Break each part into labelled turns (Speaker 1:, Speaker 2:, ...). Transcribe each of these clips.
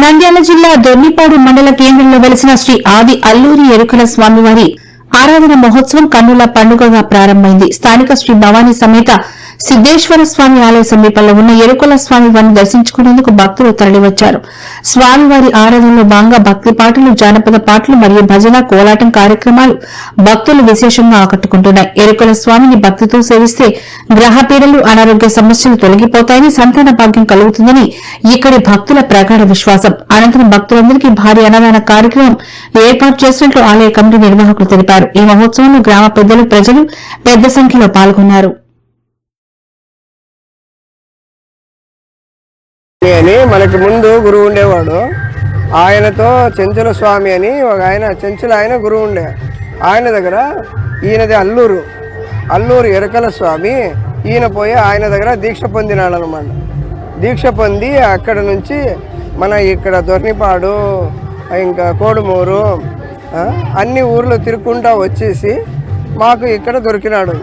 Speaker 1: నంద్యాల జిల్లా దొర్నిపాడు మండల కేంద్రంలో వెలిసిన శ్రీ ఆది అల్లూరి ఎరుకల స్వామివారి ఆరాధన మహోత్సవం కన్నుల పండుగగా ప్రారంభమైంది. స్థానిక శ్రీ భవానీ సమేత సిద్దేశ్వర స్వామి ఆలయ సమీపంలో ఉన్న ఎరుకుల స్వామి వారిని దర్శించుకునేందుకు భక్తులు తరలివచ్చారు. స్వామివారి ఆరాధనలో భాగంగా భక్తి పాటలు జానపద పాటలు మరియు భజన కోలాటం కార్యక్రమాలు భక్తులు విశేషంగా ఆకట్టుకుంటున్నాయి. ఎరుకుల స్వామిని భక్తితో సేవిస్తే గ్రహ పీడలు అనారోగ్య సమస్యలు తొలగిపోతాయని సంతాన భాగ్యం కలుగుతుందని ఇక్కడి భక్తుల ప్రగాఢ విశ్వాసం. అనంతరం భక్తులందరికీ భారీ అన్నదాన కార్యక్రమం ఏర్పాటు చేసినట్లు ఆలయ కమిటీ నిర్వాహకులు తెలిపారు. ఈ మహోత్సవంలో గ్రామ పెద్దలు ప్రజలు పెద్ద సంఖ్యలో పాల్గొన్నారు.
Speaker 2: అని మనకి ముందు గురువు ఉండేవాడు. ఆయనతో చెంచుల స్వామి అని ఒక ఆయన చెంచుల ఆయన గురువు ఉండే. ఆయన దగ్గర ఈయనది అల్లూరు. అల్లూరు ఎరకల స్వామి. ఈయన పోయి ఆయన దగ్గర దీక్ష పొందినాడు అనమాట దీక్ష పొంది అక్కడ నుంచి మన ఇక్కడ దొర్నిపాడు ఇంకా కోడుమూరు అన్ని ఊర్లు తిరుక్కుంటా వచ్చేసి మాకు ఇక్కడ దొరికినాడు.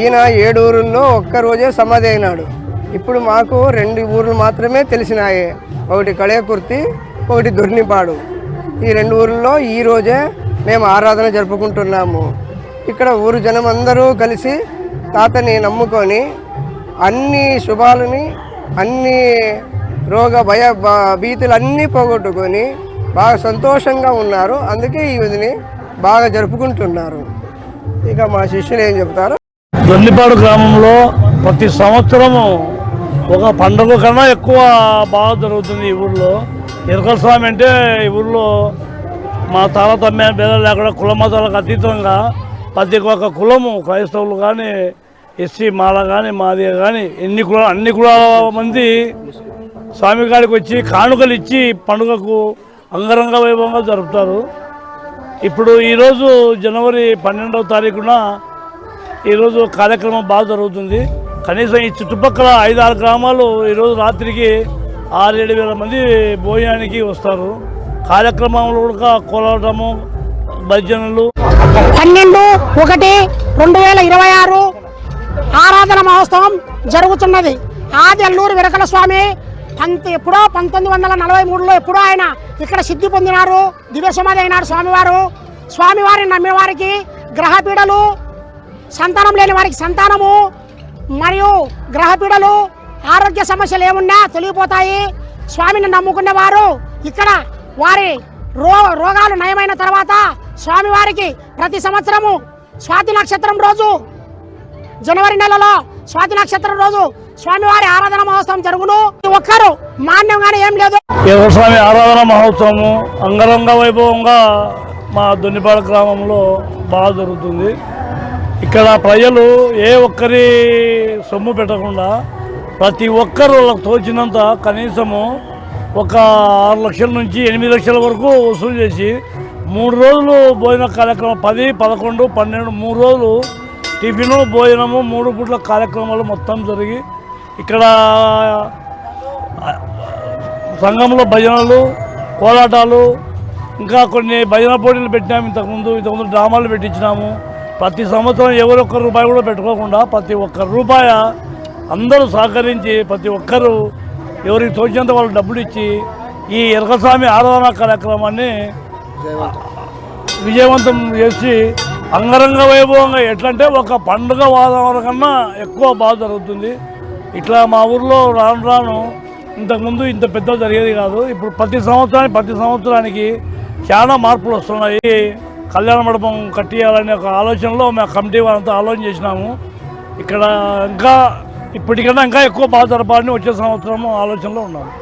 Speaker 2: ఈయన ఏడు ఊరుల్లో ఒక్క రోజే సమాధి అయినాడు. ఇప్పుడు మాకు రెండు ఊర్లు మాత్రమే తెలిసినాయి. ఒకటి కళయకుర్తి ఒకటి దొర్నిపాడు. ఈ రెండు ఊర్లలో ఈరోజే మేము ఆరాధన జరుపుకుంటున్నాము. ఇక్కడ ఊరు జనం అందరూ కలిసి తాతని నమ్ముకొని అన్ని శుభాలని అన్ని రోగ భయ భీతులన్నీ భీతులు అన్నీ పోగొట్టుకొని బాగా సంతోషంగా ఉన్నారు. అందుకే ఈ విధిని బాగా జరుపుకుంటున్నారు. ఇక మా శిష్యులు ఏం చెప్తారు?
Speaker 3: దొన్నిపాడు గ్రామంలో ప్రతి సంవత్సరము ఒక పండుగ కన్నా ఎక్కువ బాగా జరుగుతుంది ఈ ఊర్లో. ఎరకల స్వామి అంటే ఈ ఊర్లో మా తారతమ్య భేదాలు లేకుండా కుల మతాలకు అతీతంగా ప్రతి ఒక్క కులము క్రైస్తవులు కానీ ఎస్సీ మాల కానీ మాదిగ కానీ ఎన్ని కుల అన్ని కులాల మంది స్వామి గారికి వచ్చి కానుకలు ఇచ్చి పండుగకు అంగరంగ వైభవంగా జరుపుతారు. ఇప్పుడు ఈరోజు జనవరి పన్నెండవ తారీఖున ఈరోజు కార్యక్రమం బాగా జరుగుతుంది. కనీసం ఈ చుట్టుపక్కల ఐదు ఆరు గ్రామాలు ఈరోజు రాత్రికి ఆరు ఏడు వేల మంది భోజనానికి వస్తారు. కార్యక్రమంలో కూడా కోలాటము భజనలు.
Speaker 4: పన్నెండు ఒకటి రెండు వేల ఇరవై ఆరు ఆరాధన మహోత్సవం జరుగుతున్నది. ఆది అల్లూరు విరకల స్వామి పంత ఎప్పుడో పంతొమ్మిది వందల నలభై మూడులో ఎప్పుడో ఆయన ఇక్కడ సిద్ధి పొందినారు. దివ్య సమాధి స్వామివారు. స్వామివారిని నమ్మిన వారికి గ్రహపీడలు సంతానం లేని వారికి సంతానము మరియు గ్రహపీడలు ఆరోగ్య సమస్యలు ఏమున్నా తొలగిపోతాయి. స్వామిని నమ్ముకున్న వారు ఇక్కడ వారి రో రోగాలు నయమైన తర్వాత స్వామివారికి ప్రతి సంవత్సరము స్వాతి నక్షత్రం రోజు జనవరి నెలలో స్వాతి నక్షత్రం రోజు స్వామివారి ఆరాధన మహోత్సవం జరుగును. ప్రతి ఒక్కరు మాన్యంగానే ఏం లేదు.
Speaker 3: స్వామి ఆరాధన మహోత్సవము అంగరంగ వైభవంగా మా దొన్నిపాడ గ్రామంలో బాగా జరుగుతుంది. ఇక్కడ ప్రజలు ఏ ఒక్కరి సొమ్ము పెట్టకుండా ప్రతి ఒక్కరు వాళ్ళకి తోచినంత కనీసము ఒక ఆరు లక్షల నుంచి ఎనిమిది లక్షల వరకు వసూలు చేసి మూడు రోజులు భోజన కార్యక్రమం పది పదకొండు పన్నెండు మూడు రోజులు టిఫిను భోజనము మూడు పూట్ల కార్యక్రమాలు మొత్తం జరిగి ఇక్కడ సంఘంలో భజనలు కోలాటాలు ఇంకా కొన్ని భజన పోటీలు పెట్టినాము ఇంతకుముందు ఇంతకుముందు డ్రామాలు పెట్టించినాము. ప్రతి సంవత్సరం ఎవరు ఒక్క రూపాయి కూడా పెట్టుకోకుండా ప్రతి ఒక్క రూపాయ అందరూ సహకరించి ప్రతి ఒక్కరూ ఎవరికి తోచినంత వాళ్ళు డబ్బులు ఇచ్చి ఈ ఎరకస్వామి ఆరాధన కార్యక్రమాన్ని విజయవంతం చేసి అంగరంగ వైభవంగా ఎట్లంటే ఒక పండుగ వాతావరణం కన్నా ఎక్కువ బాగా జరుగుతుంది. ఇట్లా మా ఊర్లో రాను రాను ఇంతకుముందు ఇంత పెద్ద జరిగేది కాదు. ఇప్పుడు ప్రతి సంవత్సరానికి ప్రతి సంవత్సరానికి చాలా మార్పులు వస్తున్నాయి. కళ్యాణ మండపం కట్టియాలనే ఒక ఆలోచనలో మేము కమిటీ వాళ్ళంతా ఆలోచన చేసినాము. ఇక్కడ ఇంకా ఇప్పటికన్నా ఇంకా ఎక్కువ బాగా జరపాలని వచ్చే సంవత్సరము ఆలోచనలో ఉన్నాము.